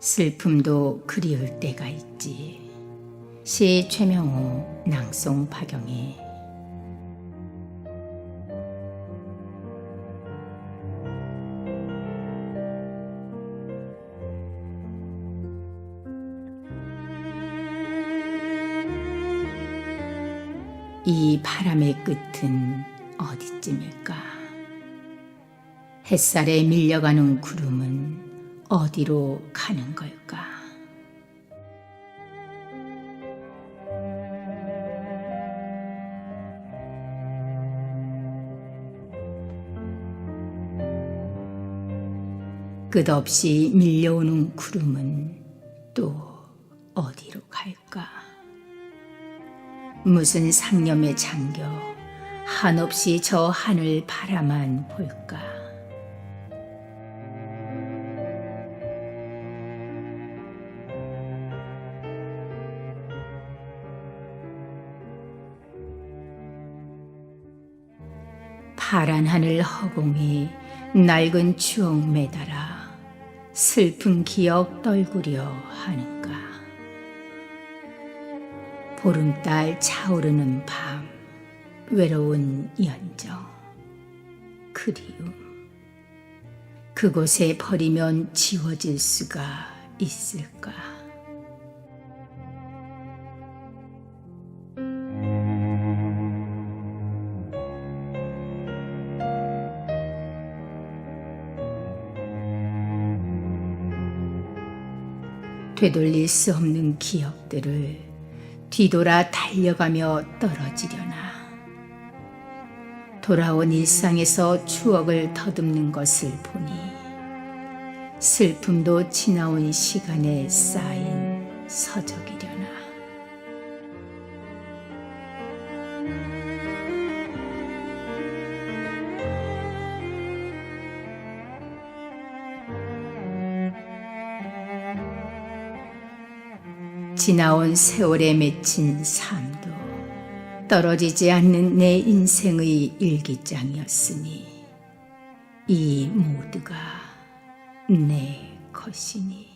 슬픔도 그리울 때가 있지. 시 최명호 낭송 파경이 이 바람의 끝은 어디쯤일까? 햇살에 밀려가는 구름은 어디로 가는 걸까? 끝없이 밀려오는 구름은 또 어디로 갈까? 무슨 상념에 잠겨 한없이 저 하늘 바라만 볼까? 파란 하늘 허공이 낡은 추억 매달아 슬픈 기억 떨구려 하는가? 보름달 차오르는 밤, 외로운 연정, 그리움. 그곳에 버리면 지워질 수가 있을까? 되돌릴 수 없는 기억들을 뒤돌아 달려가며 떨어지려나. 돌아온 일상에서 추억을 더듬는 것을 보니 슬픔도 지나온 시간에 쌓인 서적이려나. 지나온 세월에 맺힌 삶도 떨어지지 않는 내 인생의 일기장이었으니 이 모두가 내 것이니